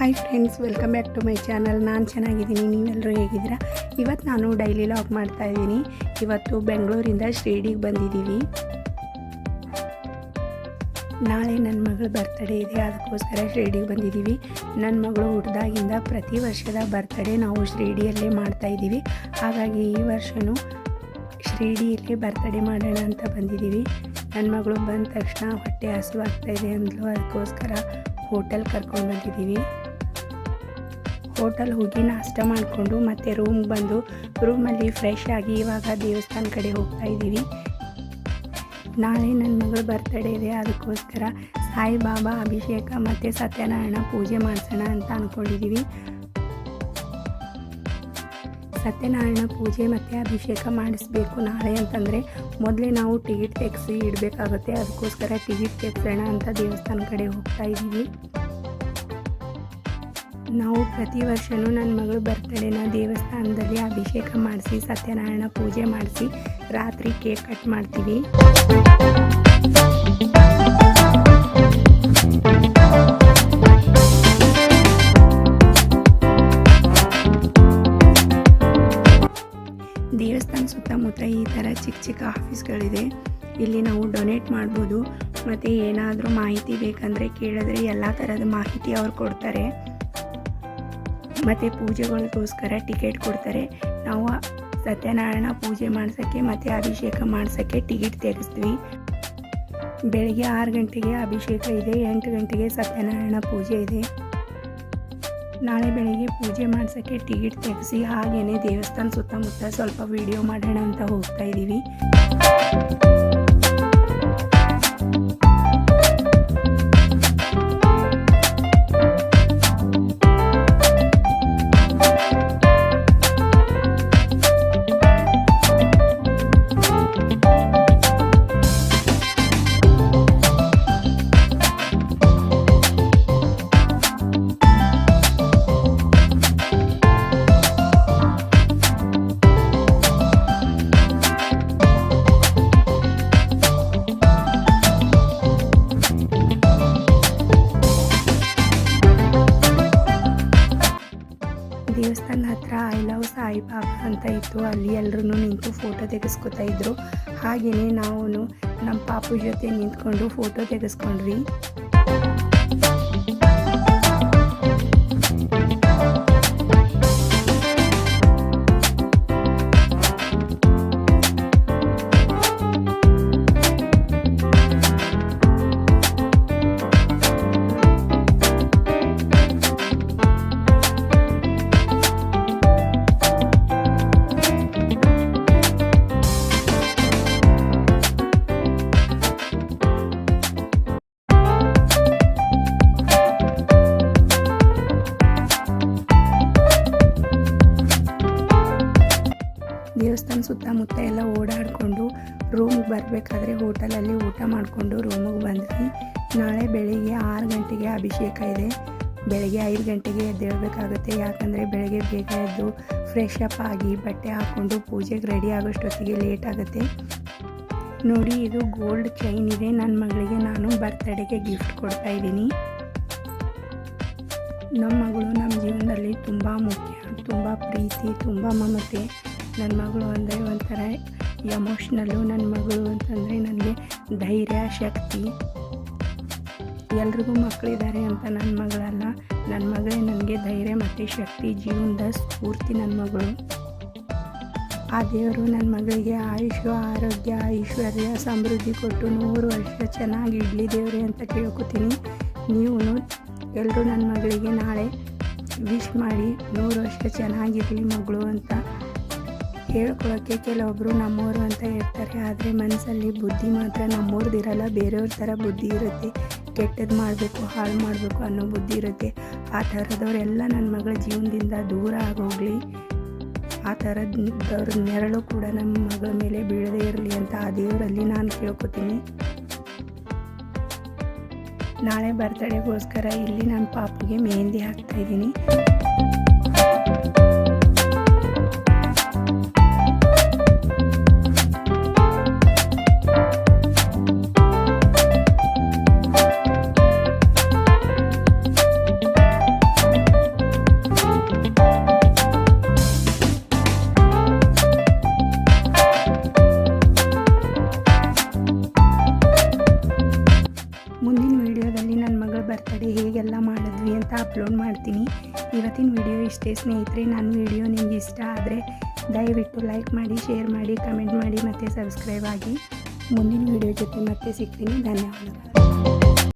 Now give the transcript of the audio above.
Hi friends, welcome back to my channel. ನಾನು ಚೆನ್ನಾಗಿದ್ದೀನಿ ನೀವೆಲ್ಲರೂ ಹೇಗಿದ್ದೀರಾ? ಇವತ್ತು ನಾನು ಡೈಲಿ ಲಾಗ್ ಮಾಡ್ತಾ ಇದ್ದೀನಿ. ಇವತ್ತು ಬೆಂಗಳೂರಿಂದ ಶಿರ್ಡಿಗೆ ಬಂದಿದ್ದೀವಿ. ನಾಳೆ ನನ್ನ ಮಗಳ ಬರ್ತಡೇ ಇದೆ, ಅದಕ್ಕೋಸ್ಕರ ಶಿರ್ಡಿಗೆ ಬಂದಿದ್ದೀವಿ. ನನ್ನ ಮಗಳು ಹುಟ್ಟಿದಾಗಿಂದ ಪ್ರತಿ ವರ್ಷದ ಬರ್ತಡೇ ನಾವು ಶಿರ್ಡಿಯಲ್ಲೇ ಮಾಡ್ತಾ ಇದ್ದೀವಿ. ಹಾಗಾಗಿ ಈ ವರ್ಷವೂ ಶಿರ್ಡಿಯಲ್ಲೇ ಬರ್ತಡೇ ಮಾಡೋಣ ಅಂತ ಬಂದಿದ್ದೀವಿ. ನನ್ನ ಮಗಳು ಬಂದ ತಕ್ಷಣ ಹೊಟ್ಟೆ ಹಸು ಆಗ್ತಾ ಇದೆ ಅಂದ್ಲು, ಅದಕ್ಕೋಸ್ಕರ ಹೋಟೆಲ್ ಕರ್ಕೊಂಡು ಬಂದಿದ್ದೀವಿ. ಹೋಟೆಲ್ ಹೋಗಿ ನಾಷ್ಟ ಮಾಡಿಕೊಂಡು ಮತ್ತೆ ರೂಮ್ಗೆ ಬಂದು ರೂಮಲ್ಲಿ ಫ್ರೆಶ್ ಆಗಿ ಇವಾಗ ದೇವಸ್ಥಾನ ಕಡೆ ಹೋಗ್ತಾ ಇದ್ದೀವಿ. ನಾಳೆ ನನ್ನ ಮಗಳ ಬರ್ತಡೇ ಇದೆ, ಅದಕ್ಕೋಸ್ಕರ ಸಾಯಿಬಾಬಾ ಅಭಿಷೇಕ ಮತ್ತು ಸತ್ಯನಾರಾಯಣ ಪೂಜೆ ಮಾಡಿಸೋಣ ಅಂತ ಅಂದ್ಕೊಂಡಿದ್ದೀವಿ ಸತ್ಯನಾರಾಯಣ ಪೂಜೆ ಮತ್ತು ಅಭಿಷೇಕ ಮಾಡಿಸ್ಬೇಕು ನಾಳೆ ಅಂತಂದರೆ ಮೊದಲೇ ನಾವು ಟಿಕೆಟ್ ತೆಗೆಸಿ ಇಡಬೇಕಾಗುತ್ತೆ, ಅದಕ್ಕೋಸ್ಕರ ಟಿಕೆಟ್ ತೆಗ್ಸೋಣ ಅಂತ ದೇವಸ್ಥಾನ ಕಡೆ ಹೋಗ್ತಾ ಇದ್ದೀವಿ. ನಾವು ಪ್ರತಿ ವರ್ಷವೂ ನನ್ನ ಮಗಳು ಬರ್ತಡೇನ ದೇವಸ್ಥಾನದಲ್ಲಿ ಅಭಿಷೇಕ ಮಾಡಿಸಿ, ಸತ್ಯನಾರಾಯಣ ಪೂಜೆ ಮಾಡಿಸಿ, ರಾತ್ರಿ ಕೇಕ್ ಕಟ್ ಮಾಡ್ತೀವಿ. ದೇವಸ್ಥಾನ ಸುತ್ತಮುತ್ತ ಈ ಥರ ಚಿಕ್ಕ ಚಿಕ್ಕ ಆಫೀಸ್ಗಳಿದೆ ಇಲ್ಲಿ ನಾವು ಡೊನೇಟ್ ಮಾಡ್ಬೋದು. ಮತ್ತು ಏನಾದರೂ ಮಾಹಿತಿ ಬೇಕಂದರೆ ಕೇಳಿದ್ರೆ ಎಲ್ಲ ಥರದ ಮಾಹಿತಿ ಅವ್ರು ಕೊಡ್ತಾರೆ. ಮತ್ತು ಪೂಜೆಗಳಿಗೋಸ್ಕರ ಟಿಕೆಟ್ ಕೊಡ್ತಾರೆ. ನಾವು ಸತ್ಯನಾರಾಯಣ ಪೂಜೆ ಮಾಡ್ಸೋಕ್ಕೆ ಮತ್ತು ಅಭಿಷೇಕ ಮಾಡ್ಸೋಕ್ಕೆ ಟಿಕೆಟ್ ತೆಗೆಸ್ತೀವಿ ಬೆಳಗ್ಗೆ ಆರು ಗಂಟೆಗೆ ಅಭಿಷೇಕ ಇದೆ, ಎಂಟು ಗಂಟೆಗೆ ಸತ್ಯನಾರಾಯಣ ಪೂಜೆ ಇದೆ. ನಾಳೆ ಬೆಳಿಗ್ಗೆ ಪೂಜೆ ಮಾಡ್ಸೋಕ್ಕೆ ಟಿಕೆಟ್ ತೆಗೆಸಿ ಹಾಗೇ ದೇವಸ್ಥಾನ ಸುತ್ತಮುತ್ತ ಸ್ವಲ್ಪ ವಿಡಿಯೋ ಮಾಡೋಣ ಅಂತ ಹೋಗ್ತಾ ಇದ್ದೀವಿ ಹತ್ರ ಐ ಲವ್ ಸಾಯಿಬಾಬಾ ಅಂತ ಇತ್ತು. ಅಲ್ಲಿ ಎಲ್ಲರೂ ನಿಂತು ಫೋಟೋ ತೆಗೆಸ್ಕೊತಾ ಇದ್ರು. ಹಾಗೆಯೇ ನಾವು ನಮ್ಮ ಪಾಪು ಜೊತೆ ನಿಂತ್ಕೊಂಡು ಫೋಟೋ ತೆಗೆಸ್ಕೊಂಡ್ವಿ. ಸುತ್ತಮುತ್ತ ಎಲ್ಲ ಓಡಾಡಿಕೊಂಡು ರೂಮಿಗೆ ಬರಬೇಕಾದ್ರೆ ಹೋಟೆಲಲ್ಲಿ ಊಟ ಮಾಡಿಕೊಂಡು ರೂಮಿಗೆ ಬಂದ್ವಿ. ನಾಳೆ ಬೆಳಿಗ್ಗೆ ಆರು ಗಂಟೆಗೆ ಅಭಿಷೇಕ ಇದೆ. ಬೆಳಗ್ಗೆ ಐದು ಗಂಟೆಗೆ ಎದ್ದೇಳಬೇಕಾಗುತ್ತೆ. ಯಾಕಂದರೆ ಬೆಳಗ್ಗೆ ಬೇಗ ಎದ್ದು ಫ್ರೆಶ್ ಅಪ್ ಆಗಿ ಬಟ್ಟೆ ಹಾಕ್ಕೊಂಡು ಪೂಜೆಗೆ ರೆಡಿ ಆಗೋಷ್ಟೊತ್ತಿಗೆ ಲೇಟ್ ಆಗುತ್ತೆ. ನೋಡಿ, ಇದು ಗೋಲ್ಡ್ ಚೈನ್ ಇದೆ. ನನ್ನ ಮಗಳಿಗೆ ನಾನು ಬರ್ತ್ಡೇಗೆ ಗಿಫ್ಟ್ ಕೊಡ್ತಾ ಇದ್ದೀನಿ. ನಮ್ಮ ಮಗಳು ನಮ್ಮ ಜೀವನದಲ್ಲಿ ತುಂಬ ಮುಖ್ಯ, ತುಂಬ ಪ್ರೀತಿ, ತುಂಬ ಮಮತೆ. ನನ್ನ ಮಗಳು ಅಂದರೆ ಒಂಥರ ಎಮೋಷ್ನಲ್ಲು ನನ್ನ ಮಗಳು ಅಂತಂದರೆ ನನಗೆ ಧೈರ್ಯ, ಶಕ್ತಿ. ಎಲ್ರಿಗೂ ಮಕ್ಕಳಿದ್ದಾರೆ ಅಂತ ನನ್ನ ಮಗಳಲ್ಲ. ನನ್ನ ಮಗಳೇ ನನಗೆ ಧೈರ್ಯ ಮತ್ತು ಶಕ್ತಿ, ಜೀವನದ ಸ್ಫೂರ್ತಿ ನನ್ನ ಮಗಳು. ಆ ದೇವರು ನನ್ನ ಮಗಳಿಗೆ ಆಯುಷು, ಆರೋಗ್ಯ, ಐಶ್ವರ್ಯ, ಸಮೃದ್ಧಿ ಕೊಟ್ಟು ನೂರು ವರ್ಷ ಚೆನ್ನಾಗಿ ಇಡ್ಲಿ ದೇವ್ರಿ ಅಂತ ಕೇಳ್ಕೊತೀನಿ. ನೀವು ಎಲ್ಲರೂ ನನ್ನ ಮಗಳಿಗೆ ನಾಳೆ ವಿಶ್ ಮಾಡಿ ನೂರು ವರ್ಷ ಚೆನ್ನಾಗಿರಲಿ ಮಗಳು ಅಂತ. ಹೇಳ್ಕೊಳಕ್ಕೆ ಕೆಲವೊಬ್ಬರು ನಮ್ಮವರು ಅಂತ ಹೇಳ್ತಾರೆ. ಆದರೆ ಮನಸ್ಸಲ್ಲಿ ಬುದ್ಧಿ ಮಾತ್ರ ನಮ್ಮವ್ರದ್ದಿರಲ್ಲ ಬೇರೆಯವ್ರ ಥರ ಬುದ್ಧಿ ಇರುತ್ತೆ. ಕೆಟ್ಟದ್ದು ಮಾಡಬೇಕು, ಹಾಳು ಮಾಡಬೇಕು ಅನ್ನೋ ಬುದ್ಧಿ ಇರುತ್ತೆ. ಆ ಥರದವರೆಲ್ಲ ನನ್ನ ಮಗಳ ಜೀವನದಿಂದ ದೂರ ಆಗೋಗ್ಲಿ. ಆ ಥರದವ್ರ ನೆರಳು ಕೂಡ ನಮ್ಮ ಮಗಳ ಮೇಲೆ ಬೀಳದೇ ಇರಲಿ ಅಂತ ಆ ದೇವರಲ್ಲಿ ನಾನು ಕೇಳ್ಕೊತೀನಿ. ನಾಳೆ ಬರ್ತಡೇಗೋಸ್ಕರ ಇಲ್ಲಿ ನನ್ನ ಪಾಪಿಗೆ ಮೆಹಂದಿ ಹಾಕ್ತಾ ಹೇಗೆಲ್ಲ ಮಾಡಿದ್ವಿ ಅಂತ ಅಪ್ಲೋಡ್ ಮಾಡ್ತೀನಿ. ಇವತ್ತಿನ ವಿಡಿಯೋ ಇಷ್ಟೇ ಸ್ನೇಹಿತರೆ, ನನ್ನ ವಿಡಿಯೋ ನಿಮ್ಗೆ ಇಷ್ಟ ಆದರೆ ದಯವಿಟ್ಟು ಲೈಕ್ ಮಾಡಿ, ಶೇರ್ ಮಾಡಿ, ಕಮೆಂಟ್ ಮಾಡಿ ಮತ್ತು ಸಬ್ಸ್ಕ್ರೈಬ್ ಆಗಿ. ಮುಂದಿನ ವಿಡಿಯೋ ಜೊತೆ ಮತ್ತೆ ಸಿಗ್ತೀನಿ. ಧನ್ಯವಾದಗಳು.